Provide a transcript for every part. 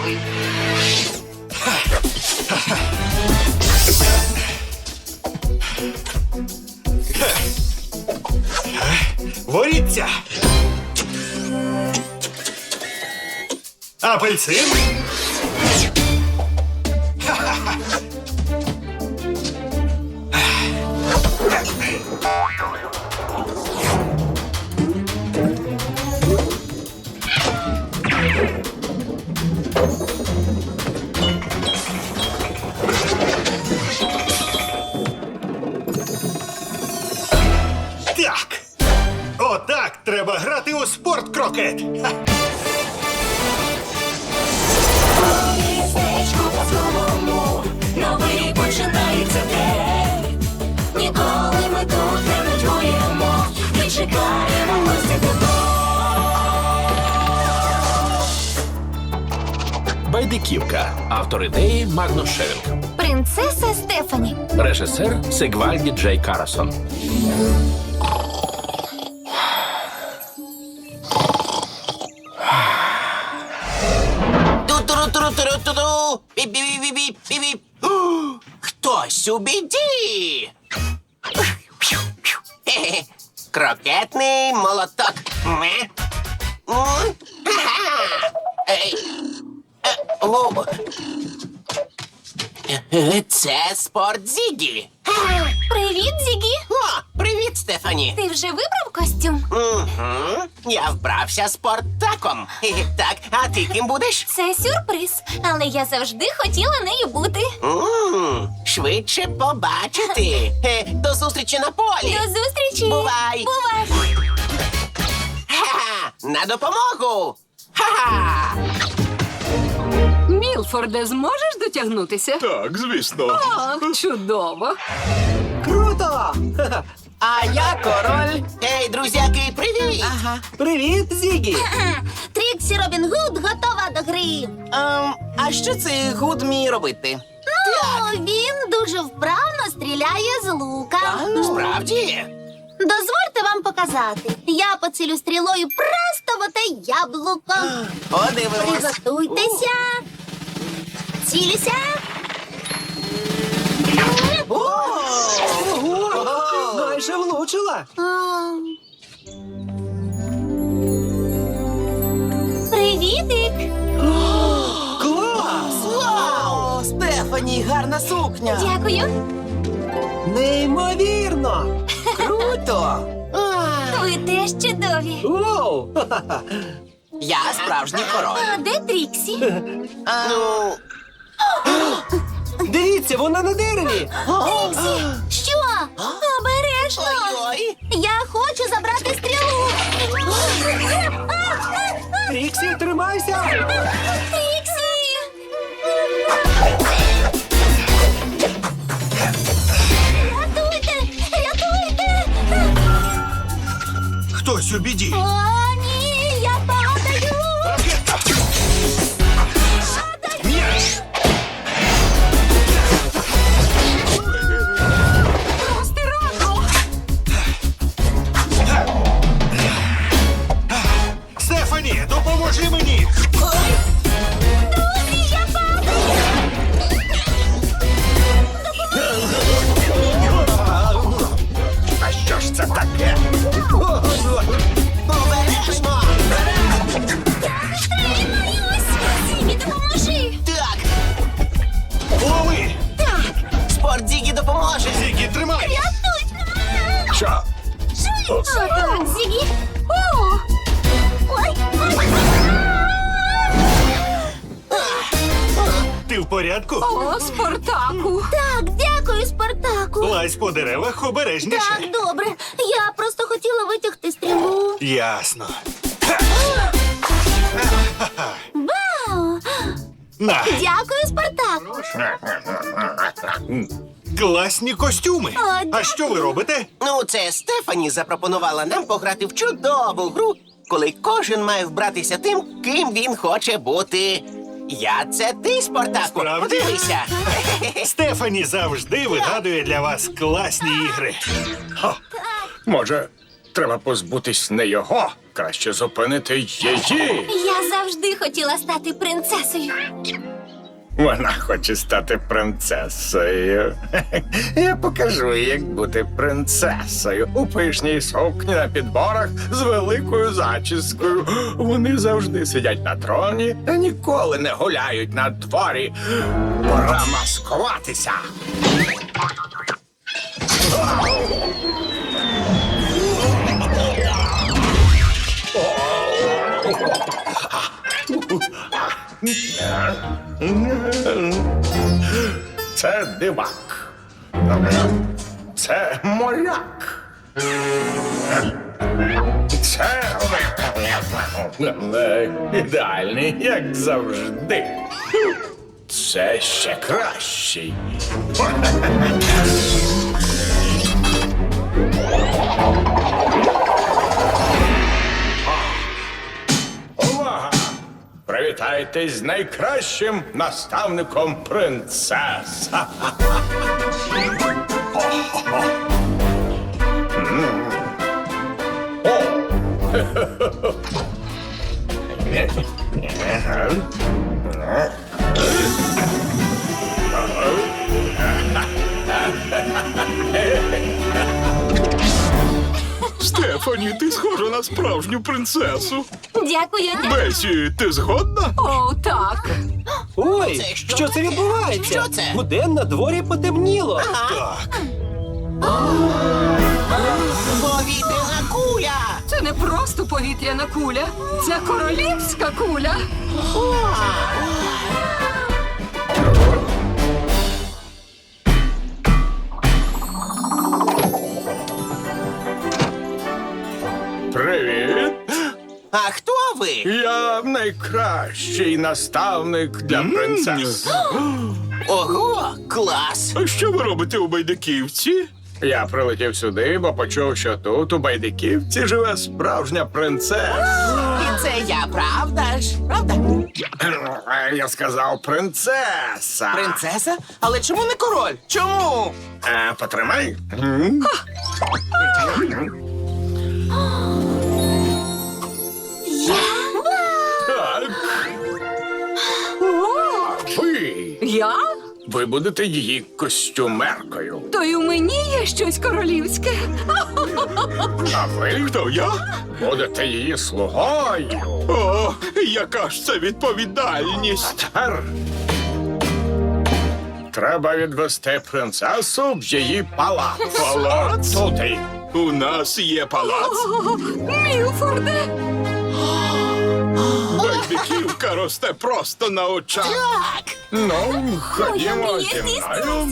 готовий. Воріться! Апельсин? Спорт-крокет. Ха. Містечку казковому новий починається день. Ніколи ми тут не нудьгуємо, ми чекаємо тебе. Байдиківка. Автор ідеї Магнус Шевінг. Принцеса Стефані. Режисер Сигвальді Джей Карасон. Ту-ту-ру-ту-ру-ту-ру-ту-ду. Біп-біп-біп-біп-біп. О, Хтось у біді. Хе-хе. Крокетний молоток. Ме. М. Ха-ха. Ей. Е, о. Е, Це спорт Зігі. Привіт, Зігі. О, привіт, Стефані. Ти вже вибрав костюм? Угу. Я вбрався спортаком. Так, а ти ким будеш? Це сюрприз, але я завжди хотіла нею бути. М, Швидше побачити. Е, До зустрічі на полі. До зустрічі! Бувай. Бувай! Ха-ха! На допомогу! Ха-ха! Мілфорде, зможеш дотягнутися? Так, звісно. Ах, чудово. Круто! Ха-ха. А я король. Ей, друзяки, привіт! Ага. Привіт, Зігі. Тріксі Робін Гуд готова до гри. Ем, а що цей гуд вміє робити? Ну, він дуже вправно стріляє з лука. Справді? Дозвольте вам показати. Я поцілю стрілою просто в оте яблуко. Подивимось. Приготуйтеся. Цілюся. Майже влучила. А. Привітик! Клас! Вау! Стефані, гарна сукня. Дякую. Неймовірно! Круто! Ви теж чудові. Воу! Ха-ха-ха. Я справжній король. А де Тріксі? Ну, Дивіться, вона на дереві! Тріксі! Тріксі, тримайся! Тріксі! Рятуйте! Рятуйте! Хтось у біді. О, обережніше. Так, добре. Я просто хотіла витягти стрілу. Ясно. Вау! На, Дякую, Спартаку. класні костюми. О, А що ви робите? Ну, це Стефані запропонувала нам пограти в чудову гру, коли кожен має вбратися тим, ким він хоче бути. Я це ти, Спартаку. Справді? Подивися. Стефані завжди вигадує для вас класні ігри. Може, Треба позбутись не його. Краще зупинити її. Я завжди хотіла стати принцесою. Вона хоче стати принцесою. Я покажу як бути принцесою у пишній сукні на підборах з великою зачіскою. Вони завжди сидять на троні та ніколи не гуляють на дворі. Пора маскуватися. Це дивак. Це моряк. Це ідеальний, як завжди. Це ще кращий. Привітайтесь з найкращим наставником принцеса. Стефані, ти схожа на справжню принцесу. Дякую. Бесі, ти згодна? О, так. Ой, Це що що це відбувається? Що це? Уден на дворі потемніло. Так. Повітряна куля! Це не просто повітряна куля, це королівська куля. Ви? Я найкращий наставник для принцес. Ого, клас! А що ви робите у байдиківці? Я прилетів сюди, бо почув, що тут, у Байдиківці, живе справжня принцеса. І це я, правда ж? Правда? Я сказав принцеса. Принцеса? Але чому не король? Чому? Е, потримай. Так. Я? Ви будете її костюмеркою. То й у мені є щось королівське. А ви Хто я? будете її слугою. О, яка ж це відповідальність. Тепер треба відвести принцесу в її палац. Палац? Туди. У нас є палац. О, Мілфорде. Байдиківка росте просто на очах. Ну, ходімо зі мною.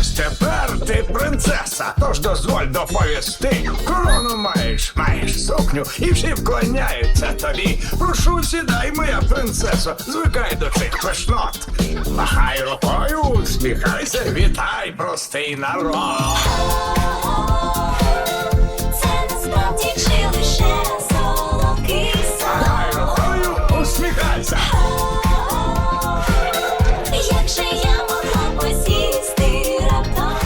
Ось тепер ти принцеса. Тож дозволь доповісти. Корону маєш, маєш сукню, і всі вклоняються тобі. Прошу, сідай, моя принцесо, звикай до цих пишнот. Махай рукою, усміхайся, вітай, простий народ. Як же я могла посісти раптом?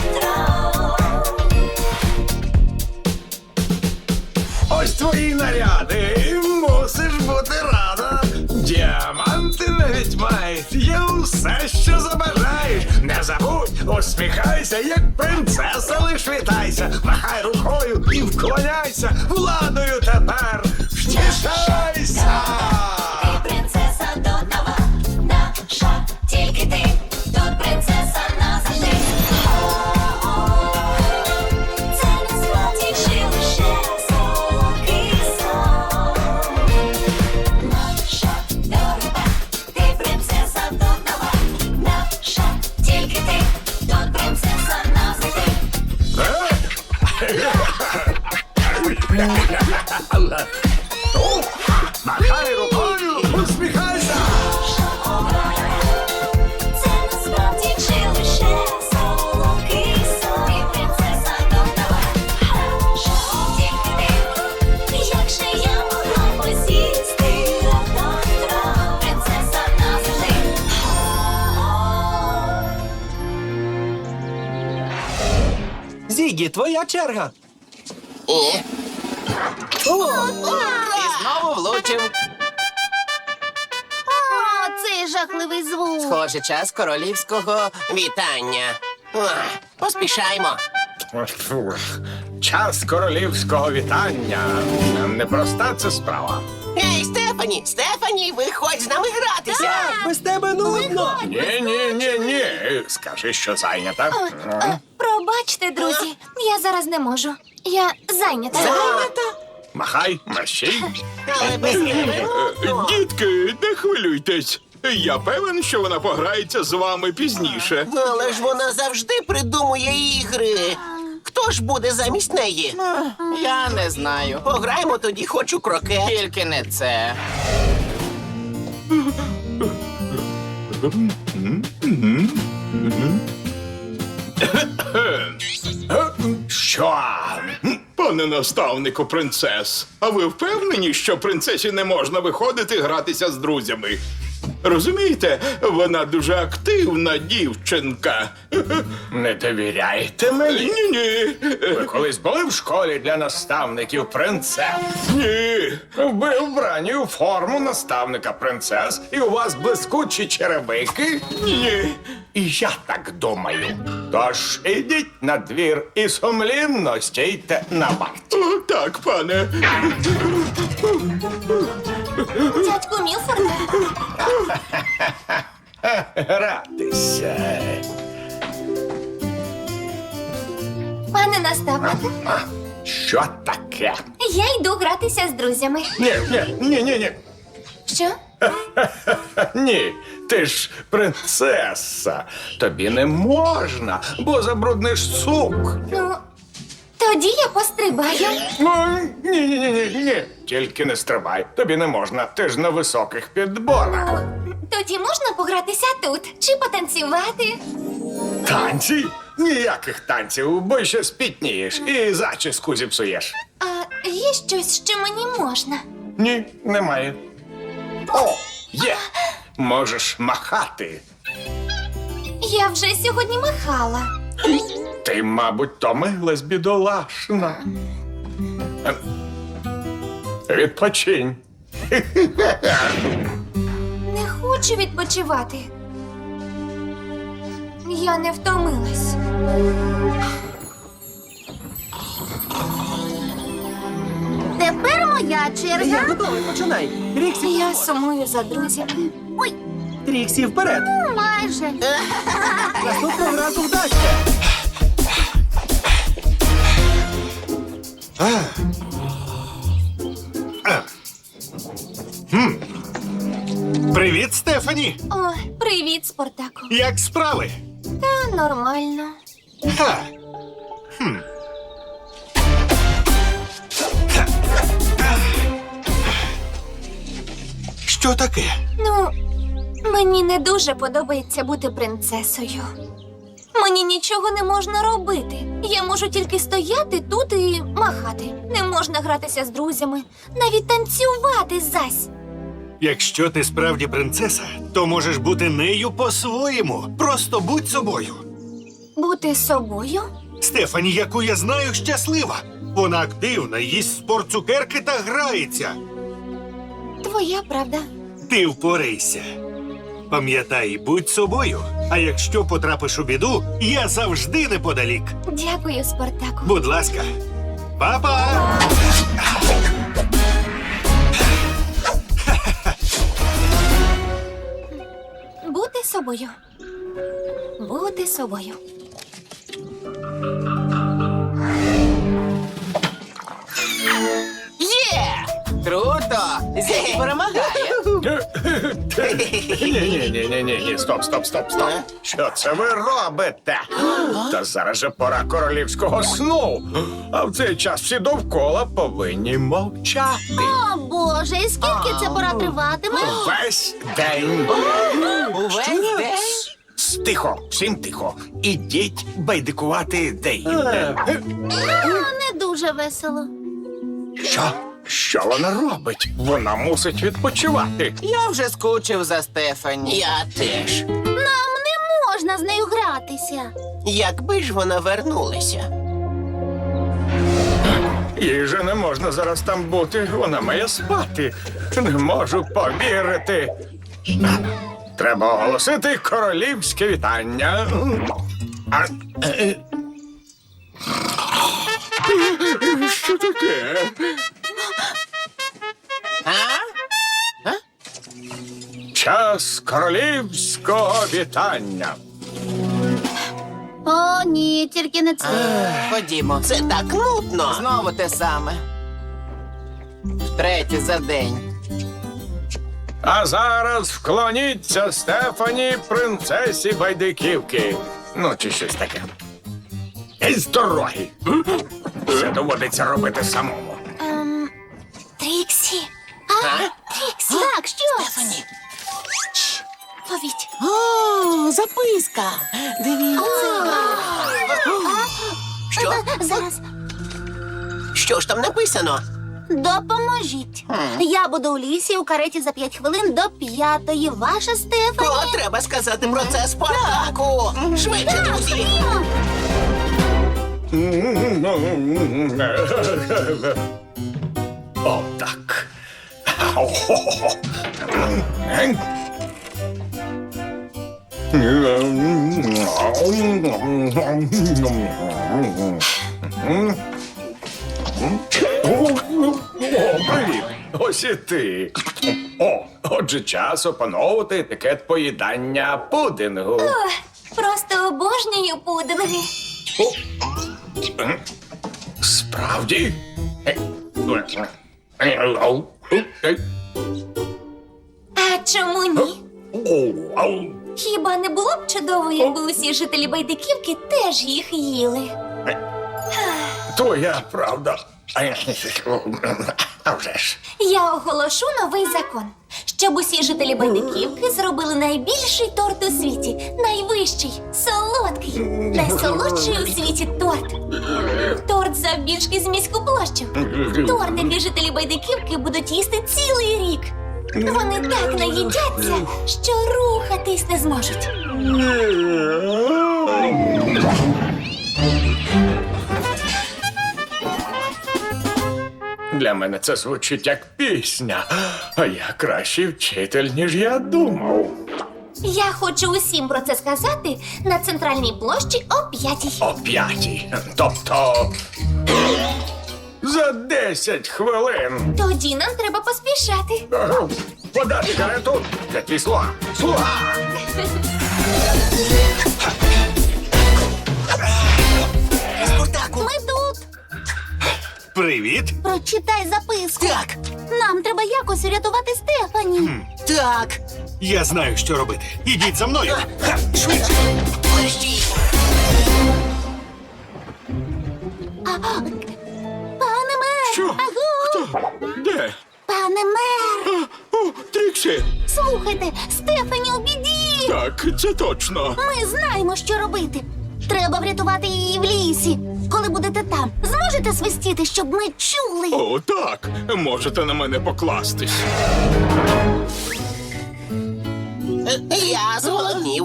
Ось твої наряди, мусиш бути рада. Діаманти навіть мають, є усе, що забажаєш. Не забудь, усміхайся, як принцеса, лиш вітайся, махай рукою і вклоняйся, владою тепер втішайся. Махай рукою, усміхайся. Це насправді чи лише солодкий сон І принцеса додава Тільки ти Як же я могла посісти раптом Принцеса назавжди Зігі, твоя черга. Ні. І знову влучив. О, цей жахливий звук. Схоже, час королівського вітання. Ох, Поспішаймо. Фу. Час королівського вітання. Непроста це справа. Ей, Стефані, Стефані, виходь з нами гратися. Без тебе нудно. Ні, ні, ні, ні. Скажи, що зайнята. М? Пробачте, друзі, я зараз не можу. Я зайнята. зайнята. Махай, мерщій. Але без. Дітки, не хвилюйтесь. Я певен, що вона пограється з вами пізніше. Але ж вона завжди придумує ігри. Хто ж буде замість неї? Я не знаю. Пограємо тоді, хочу крокет. Тільки не це. Що? Пане наставнику принцес, а ви впевнені, що принцесі не можна виходити гратися з друзями? Розумієте, вона дуже активна дівчинка. Не довіряєте мені? Ні, ні. Ви колись були в школі для наставників принцес? Ні. Ви вбрані у форму наставника принцес, і у вас блискучі черевики? Ні. І я так думаю. Тож ідіть на двір і сумлінно стійте на варті. О, так, пане. Дядьку Мілфорде, Гратися. пане наставнику, Що таке? я йду гратися з друзями. Ні, ні, ні, ні, ні. Що? Ні, ти ж принцеса. Тобі не можна, бо забрудниш сук. Ну, тоді я пострибаю. Ну, ні, ні, ні, ні, ні. Тільки не стрибай. Тобі не можна. Ти ж на високих підборах. Тоді можна погратися тут чи потанцювати. Танці? Ніяких танців, бо ще спітнієш і зачіску зіпсуєш. А є щось, що мені можна. Ні, немає. О, є. Можеш махати. Я вже сьогодні махала. Ти, мабуть, томилась бідолашна. Відпочинь. Не хочу відпочивати. Я не втомилась. Тепер моя Я черга. готовий, починай. Тріксі, Я сумую за друзями. Ой, Тріксі, вперед. майже. Наступного разу вдасться. Стефані! О, привіт, Спартаку. Як справи? Та нормально. Ха. Що таке? Ну, мені не дуже подобається бути принцесою. Мені нічого не можна робити. Я можу тільки стояти тут і махати. Не можна гратися з друзями, навіть танцювати зась. Якщо ти справді принцеса, то можеш бути нею по-своєму. Просто будь собою. Бути собою? Стефані, яку я знаю, щаслива. Вона активна, їсть спорт цукерки та грається. Твоя правда. Ти впорайся. Пам'ятай, будь собою. А якщо потрапиш у біду, я завжди неподалік. Дякую, Спартаку. Будь ласка, Па-па! Собою. Бути собою. Є! Круто! Зі перемагає. Ні, ні, ні, ні, ні, ні, стоп, стоп, стоп, стоп. Що це ви робите? Та зараз же пора королівського сну. А в цей час всі довкола повинні мовчати. Боже, і скільки це пора триватиме? Весь день. Увесь день. Тихо, всім тихо. Ідіть байдикувати де інде. Не дуже весело. Що? Що вона робить? Вона мусить відпочивати. Я вже скучив за Стефані. Я теж. Нам не можна з нею гратися. Якби ж вона вернулася. Їй же не можна зараз там бути. Вона має спати. Не можу повірити. Треба оголосити королівське вітання. А, е, Що таке? Час королівського вітання. О, ні, тільки не це. Ходімо. Це так нудно. Знову те саме. Втретє за день. А зараз вклоніться Стефані, принцесі Байдиківки. Ну, чи щось таке. Із дороги. Все доводиться робити самому. Ем, Тріксі. А? Тріксі. Так, що? Стефані. Повіть. О, записка. Дивіться. Що? Зараз. Що ж там написано? Допоможіть. Я буду у лісі у кареті за п'ять хвилин до п'ятої. Ваша Стефані. О, треба сказати про це Спартаку. Швидше, друзі. О, так. Привіт! Ось і ти. О, отже, час опановувати етикет поїдання пудингу. Просто обожнюю пудинги. Справді? А чому ні? Хіба не було б чудово, якби усі жителі Байдиківки теж їх їли? Твоя правда. А вже ж. Я оголошу новий закон, щоб усі жителі Байдиківки зробили найбільший торт у світі, найвищий, солодкий, найсолодший у світі торт. Торт завбільшки з міську площу. Торт, який жителі Байдиківки будуть їсти цілий рік. Вони так наїдяться, що рухатись не зможуть. Для мене це звучить як пісня, а я кращий вчитель, ніж я думав. Я хочу усім про це сказати на центральній площі о п'ятій. О п'ятій. Тобто. За десять хвилин. Тоді нам треба поспішати. Агу, Подати карету. Де твій слуга? Ми тут. Привіт! Прочитай записку. Так, Нам треба якось врятувати Стефані. так. Я знаю, що робити. Ідіть за мною. Швидше. Мерщій. Пане мер! О, Тріксі! Слухайте, Стефані у біді! Так, це точно. Ми знаємо, що робити. Треба врятувати її в лісі. Коли будете там, зможете свистіти, щоб ми чули. О, так. Можете на мене покластись. Я зголоднів.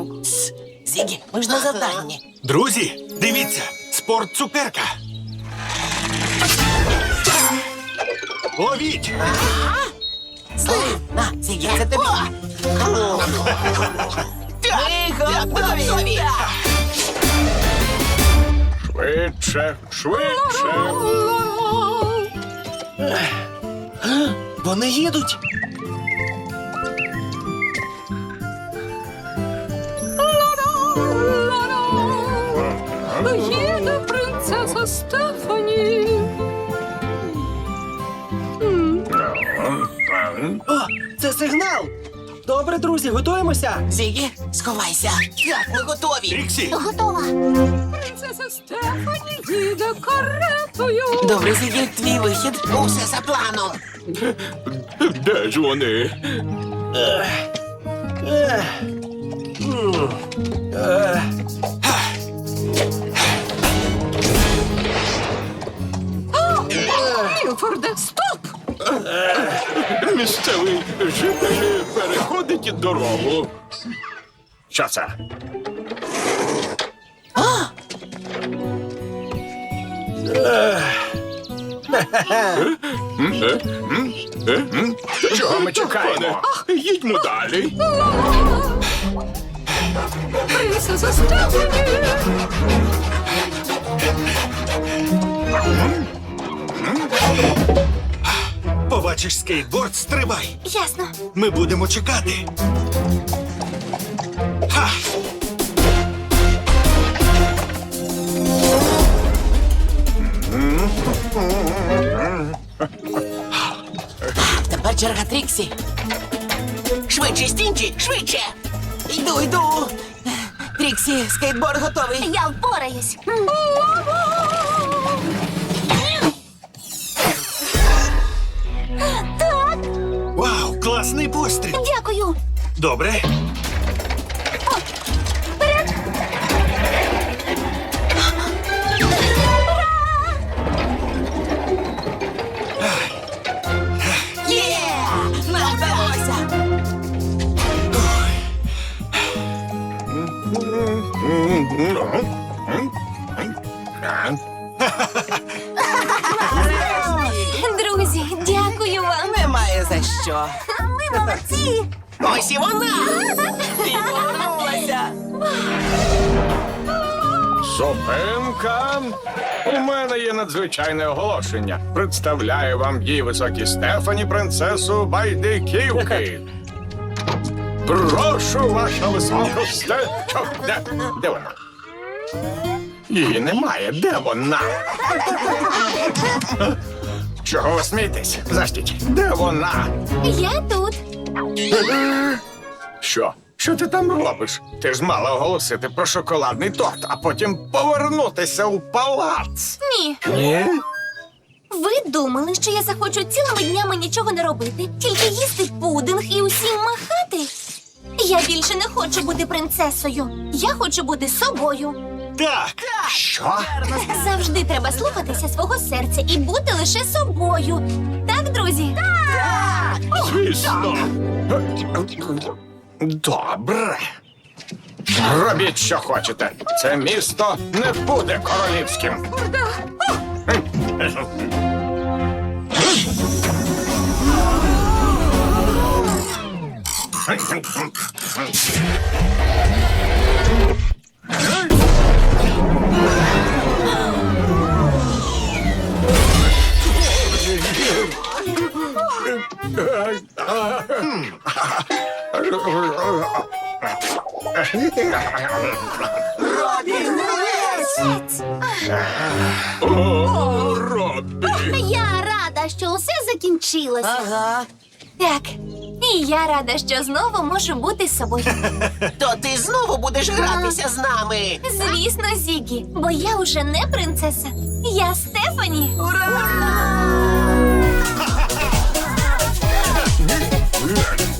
Зігі, ми ж на завданні. Друзі, дивіться, спорт цукерка. Ловіть! На, Зігі, це тобі. Ми готові. Швидше, швидше. Вони їдуть. Їде принцеса Стефані. Сигнал. Добре, друзі, готуємося. Зігі, сховайся. Так, ми готові. Тріксі! Готова. Принцеса Стефані їде каретою. Добре, Зігі, твій вихід. Усе за планом. Де ж вони? Мілфорде, стоп! Місцевий житель переходить дорогу. Що це? Чого ми чекаємо? Їдьмо далі. Принцеса Стефані! Побачиш скейтборд, стрибай. Ясно. Ми будемо чекати. Ха! Тепер черга Тріксі. Швидше, стінчі, швидше! Йду, йду. Тріксі, скейтборд готовий. Я впораюсь. Класний постріл. дякую. Добре. Є! Нам вдалося! Друзі, дякую вам. Немає за що. Молодці. Ось і вона! Ти повернулася. Зупинка. У мене є надзвичайне оголошення. Представляю вам її високі Стефані, принцесу Байдиківки. Прошу, ваша високосте. Де? Де вона? Її немає. Де вона? Чого ви смієтесь? Застіть, де вона? Я тут. Що? Що ти там робиш? Ти ж мала оголосити про шоколадний торт, а потім повернутися у палац. Ні. Ні? Ви думали, що я захочу цілими днями нічого не робити, тільки їсти пудинг і усім махати? Я більше не хочу бути принцесою. Я хочу бути собою. Так. Що? Завжди треба слухатися свого серця і бути лише собою. Так, друзі? Так! Звісно. Добре. Робіть, що хочете. Це місто не буде королівським. О, Роббі. Я рада, що усе закінчилося. Ага. Так. І я рада, що знову можу бути з собою. То ти знову будеш гратися з нами. Звісно, Зігі, бо я уже не принцеса. Я Стефані. Learn.